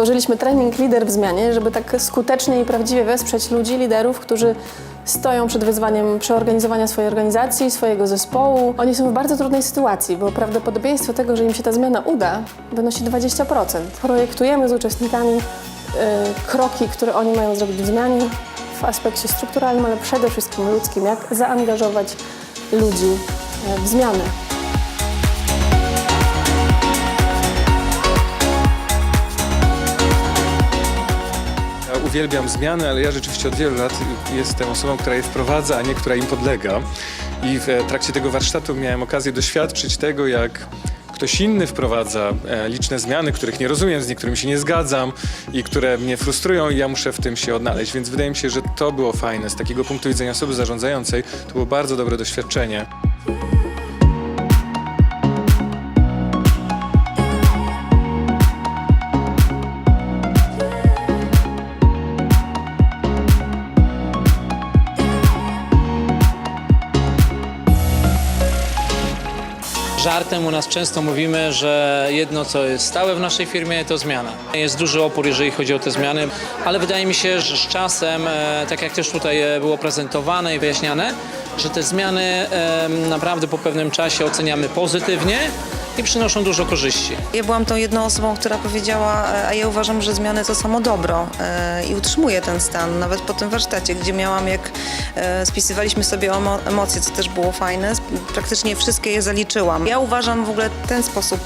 Stworzyliśmy trening Lider w Zmianie, żeby tak skutecznie i prawdziwie wesprzeć ludzi, liderów, którzy stoją przed wyzwaniem przeorganizowania swojej organizacji, swojego zespołu. Oni są w bardzo trudnej sytuacji, bo prawdopodobieństwo tego, że im się ta zmiana uda, wynosi 20%. Projektujemy z uczestnikami y, kroki, które oni mają zrobić w zmianie w aspekcie strukturalnym, ale przede wszystkim ludzkim, jak zaangażować ludzi y, w zmianę. Uwielbiam zmiany, ale ja rzeczywiście od wielu lat jestem osobą, która je wprowadza, a nie która im podlega. I w trakcie tego warsztatu miałem okazję doświadczyć tego, jak ktoś inny wprowadza e, liczne zmiany, których nie rozumiem, z niektórymi się nie zgadzam i które mnie frustrują i ja muszę w tym się odnaleźć. Więc wydaje mi się, że to było fajne. Z takiego punktu widzenia osoby zarządzającej to było bardzo dobre doświadczenie. Żartem u nas często mówimy, że jedno, co jest stałe w naszej firmie, to zmiana. Jest duży opór, jeżeli chodzi o te zmiany, ale wydaje mi się, że z czasem, e, tak jak też tutaj e, było prezentowane i wyjaśniane, że te zmiany naprawdę po pewnym czasie oceniamy pozytywnie i przynoszą dużo korzyści. Ja byłam tą jedną osobą, która powiedziała, e, a ja uważam, że zmiany to samo dobro e, i utrzymuję ten stan, nawet po tym warsztacie, gdzie miałam, jak e, spisywaliśmy sobie emo- emocje, co też było fajne, praktycznie wszystkie je zaliczyłam. Ja uważam w ogóle ten sposób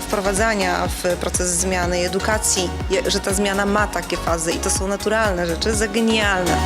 wprowadzania w proces zmiany i edukacji, że ta zmiana ma takie fazy i to są naturalne rzeczy, za genialne.